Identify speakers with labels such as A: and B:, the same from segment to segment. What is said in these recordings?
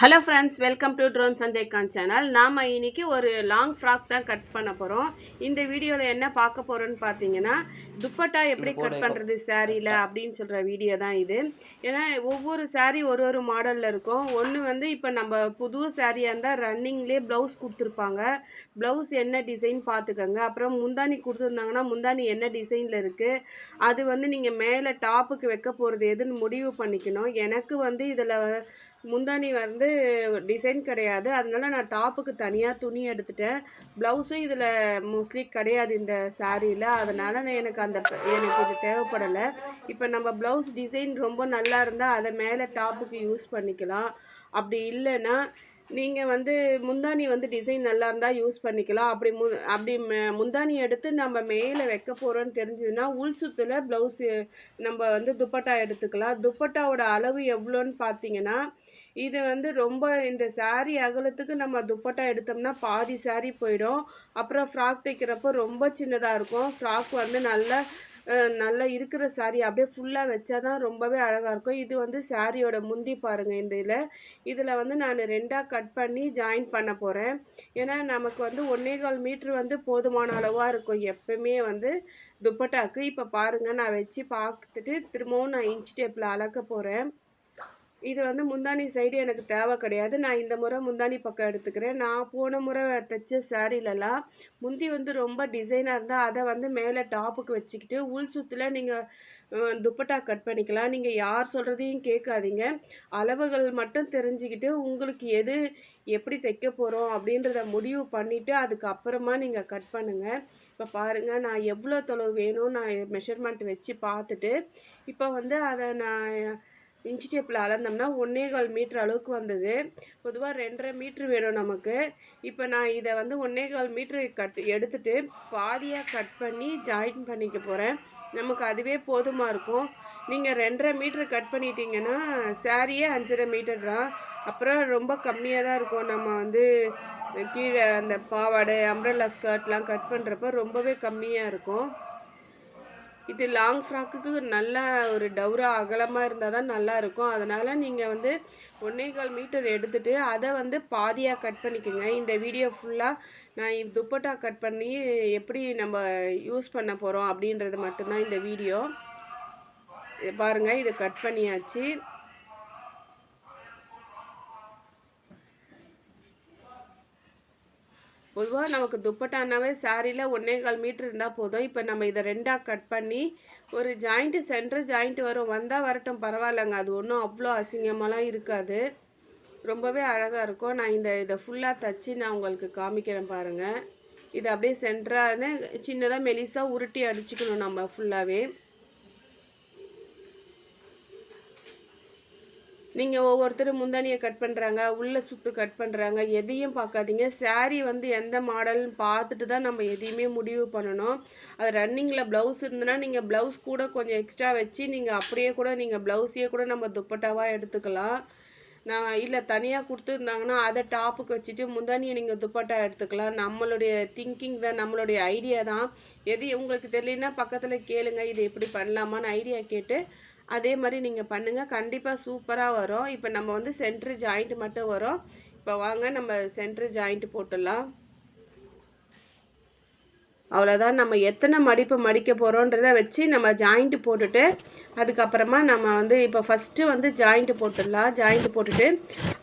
A: Hello friends welcome to drone Sanjay Khan channel நாம் இன்னைக்கு ஒரு லாங் ஃப்ராக் தான் கட் பண்ண போகிறோம் இந்த வீடியோவில் என்ன பார்க்க போகிறோன்னு பார்த்தீங்கன்னா துப்பட்டா எப்படி கட் பண்ணுறது சாரியில் அப்படின்னு சொல்கிற வீடியோ தான் இது. ஏன்னா ஒவ்வொரு saree ஒரு ஒரு மாடலில் இருக்கும். ஒன்று வந்து இப்போ நம்ம புது சாரியாக இருந்தால் ரன்னிங்லேயே ப்ளவுஸ் கொடுத்துருப்பாங்க. ப்ளவுஸ் என்ன டிசைன் பார்த்துக்கோங்க. அப்புறம் முந்தானி கொடுத்துருந்தாங்கன்னா முந்தானி என்ன டிசைனில் இருக்குது அது வந்து நீங்கள் மேலே டாப்புக்கு வைக்க போகிறது எதுன்னு முடிவு பண்ணிக்கணும். எனக்கு வந்து இதில் முந்தானி வந்து டிசைன் கிடையாது. அதனால நான் டாப்புக்கு தனியாக துணி எடுத்துட்டேன். ப்ளவுஸும் இதில் மோஸ்ட்லி கிடையாது இந்த சாரியில் அதனால் நான் எனக்கு அந்த எனக்கு இது தேவைப்படலை. இப்போ நம்ம ப்ளவுஸ் டிசைன் ரொம்ப நல்லா இருந்தால் அதை மேலே டாப்புக்கு யூஸ் பண்ணிக்கலாம். அப்படி இல்லைன்னா நீங்கள் வந்து முந்தானி வந்து டிசைன் நல்லா இருந்தால் யூஸ் பண்ணிக்கலாம். அப்படி மு அப்படி முந்தானி எடுத்து நம்ம மேலே வைக்க போகிறோன்னு தெரிஞ்சதுன்னா உள் சுத்தில் ப்ளவுஸு நம்ம வந்து துப்பட்டா எடுத்துக்கலாம். துப்பட்டாவோட அளவு எவ்வளோன்னு பார்த்தீங்கன்னா இது வந்து ரொம்ப இந்த சாரீ அகலத்துக்கு நம்ம துப்பட்டா எடுத்தோம்னா பாதி சாரீ போயிடும். அப்புறம் ஃப்ராக் தைக்கிறப்போ ரொம்ப சின்னதாக இருக்கும். ஃப்ராக் வந்து நல்லா நல்லா இருக்கிற சாரீ அப்படியே ஃபுல்லாக வச்சா தான் ரொம்பவே அழகாக இருக்கும். இது வந்து சாரியோட முந்தி பாருங்கள் இந்த இதில். இதில் வந்து நான் ரெண்டாக கட் பண்ணி ஜாயின் பண்ண போகிறேன் ஏன்னா நமக்கு வந்து ஒன்றே கால் மீட்ரு வந்து போதுமான அளவாக இருக்கும் எப்பவுமே வந்து துப்பட்டாக்கு. இப்போ பாருங்கள் நான் வச்சு பார்த்துட்டு திரும்பவும் நான் இன்ச் டேப்பில் அளக்க போகிறேன் இது வந்து முந்தானி சைடு எனக்கு தேவை கிடையாது. நான் இந்த முறை முந்தானி பக்கம் எடுத்துக்கிறேன். நான் போன முறை தைச்ச சாரீலலாம் முந்தி வந்து ரொம்ப டிசைனாக இருந்தால் அதை வந்து மேலே டாப்புக்கு வச்சுக்கிட்டு உள் சுற்றில் நீங்கள் துப்பட்டா கட் பண்ணிக்கலாம். நீங்கள் யார் சொல்கிறதையும் கேட்காதீங்க. அளவுகள் மட்டும் தெரிஞ்சுக்கிட்டு உங்களுக்கு எது எப்படி தைக்க போகிறோம் அப்படின்றத முடிவு பண்ணிவிட்டு அதுக்கப்புறமா நீங்கள் கட் பண்ணுங்கள் இப்போ பாருங்கள் நான் எவ்வளோ தொலைவு வேணும் நான் மெஷர்மெண்ட் வச்சு பார்த்துட்டு இப்போ வந்து அதை நான் இன்ச்சி டேப்பில் அளந்தோம்னா ஒன்றே கால் மீட்ரு அளவுக்கு வந்தது. பொதுவாக ரெண்டரை மீட்ரு வேணும் நமக்கு. இப்போ நான் இதை வந்து ஒன்றே கால் மீட்ரு கட் எடுத்துட்டு பாதியாக கட் பண்ணி ஜாயின் பண்ணிக்க போகிறேன் நமக்கு அதுவே போதுமாக இருக்கும். நீங்கள் ரெண்டரை மீட்ரு கட் பண்ணிட்டீங்கன்னா சாரியே அஞ்சரை மீட்டர் தான். அப்புறம் ரொம்ப கம்மியாக தான் இருக்கும். நம்ம வந்து கீழே அந்த பாவாடை அம்ப்ரெல்லா ஸ்கர்ட்லாம் கட் பண்ணுறப்ப ரொம்பவே கம்மியாக இருக்கும். இது லாங் ஃப்ராக்குக்கு நல்ல ஒரு டவுரா அகலமாக இருந்தால் தான் நல்லா இருக்கும். அதனால் நீங்கள் வந்து ஒன்றே கால் மீட்டர் எடுத்துகிட்டு அதை வந்து பாதியாக கட் பண்ணிக்கோங்க. இந்த வீடியோ ஃபுல்லாக நான் துப்பட்டா கட் பண்ணி எப்படி நம்ம யூஸ் பண்ண போகிறோம் அப்படின்றது மட்டும்தான் இந்த வீடியோ பாருங்கள் இது கட் பண்ணியாச்சு. பொதுவாக நமக்கு துப்பட்டானாவே சாரியில் ஒன்றே கால் மீட்ரு இருந்தால் போதும். இப்போ நம்ம இதை ரெண்டாக கட் பண்ணி ஒரு ஜாயிண்ட்டு சென்டர் ஜாயிண்ட் வரும். வந்தால் வரட்டும் பரவாயில்லைங்க. அது ஒன்றும் அவ்வளோ அசிங்கமாலாம் இருக்காது. ரொம்பவே அழகாக இருக்கும். நான் இந்த இதை ஃபுல்லாக தச்சு நான் உங்களுக்கு காமிக்கிறேன் பாருங்கள் இது அப்படியே சென்டராக சின்னதாக மெலிசாக உருட்டி அடிச்சுக்கணும் நம்ம ஃபுல்லாகவே நீங்கள் ஒவ்வொருத்தரும் முந்தானியை கட் பண்ணுறாங்க உள்ள சுத்து கட் பண்ணுறாங்க எதையும் பார்க்காதீங்க. சாரீ வந்து எந்த மாடல்னு பார்த்துட்டு தான் நம்ம எதையுமே முடிவு பண்ணணும். அது ரன்னிங்கில் ப்ளவுஸ் இருந்ததுன்னா நீங்கள் ப்ளவுஸ் கூட கொஞ்சம் எக்ஸ்ட்ரா வச்சு நீங்கள் அப்படியே கூட நீங்கள் ப்ளவுஸையே கூட நம்ம துப்பட்டாவாக எடுத்துக்கலாம். நான் இல்லை தனியாக கொடுத்துருந்தாங்கன்னா அதை டாப்புக்கு வச்சுட்டு முந்தானியை நீங்கள் துப்பட்டா எடுத்துக்கலாம். நம்மளுடைய திங்கிங் தான் நம்மளுடைய ஐடியா தான். எது உங்களுக்கு தெரியலன்னா பக்கத்தில் கேளுங்க இது எப்படி பண்ணலாமான்னு ஐடியா கேட்டு அதே மாதிரி நீங்கள் பண்ணுங்கள் கண்டிப்பாக சூப்பராக வரும். இப்போ நம்ம வந்து சென்ட்ரு ஜாயிண்ட் மட்டும் வரும். இப்போ வாங்க நம்ம சென்ட்ரு ஜாயிண்ட் போட்டுடலாம். அவ்வளோதான் நம்ம எத்தனை மடிப்பு மடிக்க போகிறோன்றத வச்சு நம்ம ஜாயிண்ட்டு போட்டுட்டு அதுக்கப்புறமா நம்ம வந்து இப்போ ஃபஸ்ட்டு வந்து ஜாயிண்ட்டு போட்டுடலாம். ஜாயிண்ட்டு போட்டுட்டு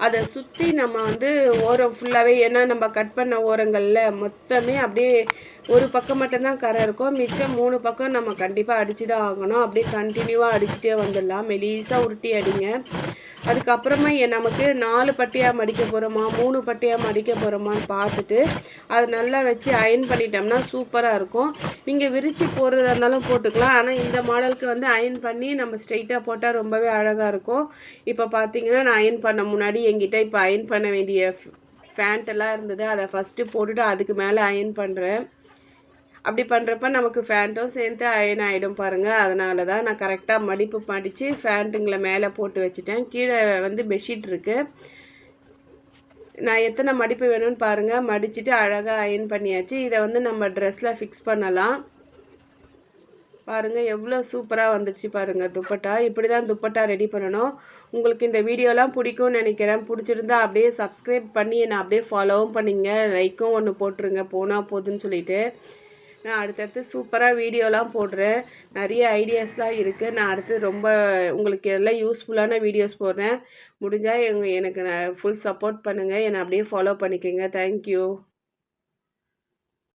A: அதை சுற்றி நம்ம வந்து ஓரம் ஃபுல்லாகவே ஏன்னா நம்ம கட் பண்ண ஓரங்களில் மொத்தமே அப்படியே ஒரு பக்கம் மட்டும்தான் கரை இருக்கும். மிச்சம் மூணு பக்கம் நம்ம கண்டிப்பாக அடித்து தான் ஆகணும். அப்படியே கண்டினியூவாக அடிச்சுட்டே வந்துடலாம். மெலிசாக உருட்டி அடிங்க. அதுக்கப்புறமா நமக்கு நாலு பட்டியாக மடிக்க போகிறோமா மூணு பட்டியாக மடிக்க போகிறோமான்னு பார்த்துட்டு அதை நல்லா வச்சு அயன் பண்ணிட்டோம்னா சூப்பராக இருக்கும். நீங்கள் விரித்து போடுறதா இருந்தாலும் போட்டுக்கலாம். ஆனால் இந்த மாடலுக்கு வந்து அயன் பண்ணி நம்ம ஸ்ட்ரைட்டாக போட்டால் ரொம்பவே அழகாக இருக்கும். இப்போ பார்த்தீங்கன்னா நான் அயன் பண்ண முன்னாடி என்கிட்ட இப்போ அயன் பண்ண வேண்டிய ஃபேண்ட் எல்லாம் இருந்தது. அதை ஃபஸ்ட்டு போட்டுட்டு அதுக்கு மேலே அயன் பண்ணுறேன் அப்படி பண்ணுறப்ப நமக்கு ஃபேண்ட்டும் சேர்ந்து அயன் ஆகிடும் பாருங்கள் அதனால தான் நான் கரெக்டாக மடிப்பு மடித்து ஃபேண்ட்டுங்களை மேலே போட்டு வச்சுட்டேன். கீழே வந்து பெட்ஷீட் இருக்குது நான் எத்தனை மடிப்பு வேணும்னு பாருங்கள் மடிச்சுட்டு அழகாக அயன் பண்ணியாச்சு. இதை வந்து நம்ம ட்ரெஸ்ஸில் ஃபிக்ஸ் பண்ணலாம். பாருங்கள் எவ்வளோ சூப்பராக வந்துடுச்சு பாருங்கள் துப்பட்டா. இப்படி தான் துப்பட்டா ரெடி பண்ணணும். உங்களுக்கு இந்த வீடியோலாம் பிடிக்கும்னு நினைக்கிறேன். பிடிச்சிருந்தா அப்படியே சப்ஸ்கிரைப் பண்ணி என்னை அப்படியே ஃபாலோவும் பண்ணிங்க. லைக்கும் ஒன்று போட்டுருங்க. போனால் போதுன்னு சொல்லிட்டு. நான் அடுத்தடுத்து சூப்பராக வீடியோலாம் போடுறேன். நிறைய ஐடியாஸ்லாம் இருக்குது நான் அடுத்து ரொம்ப உங்களுக்கு எல்லாம் யூஸ்ஃபுல்லான வீடியோஸ் போடுறேன். முடிஞ்சால் எங்கள் எனக்கு நான் ஃபுல் சப்போர்ட் பண்ணுங்கள் என்னை அப்படியே ஃபாலோ பண்ணிக்கோங்க. தேங்க்யூ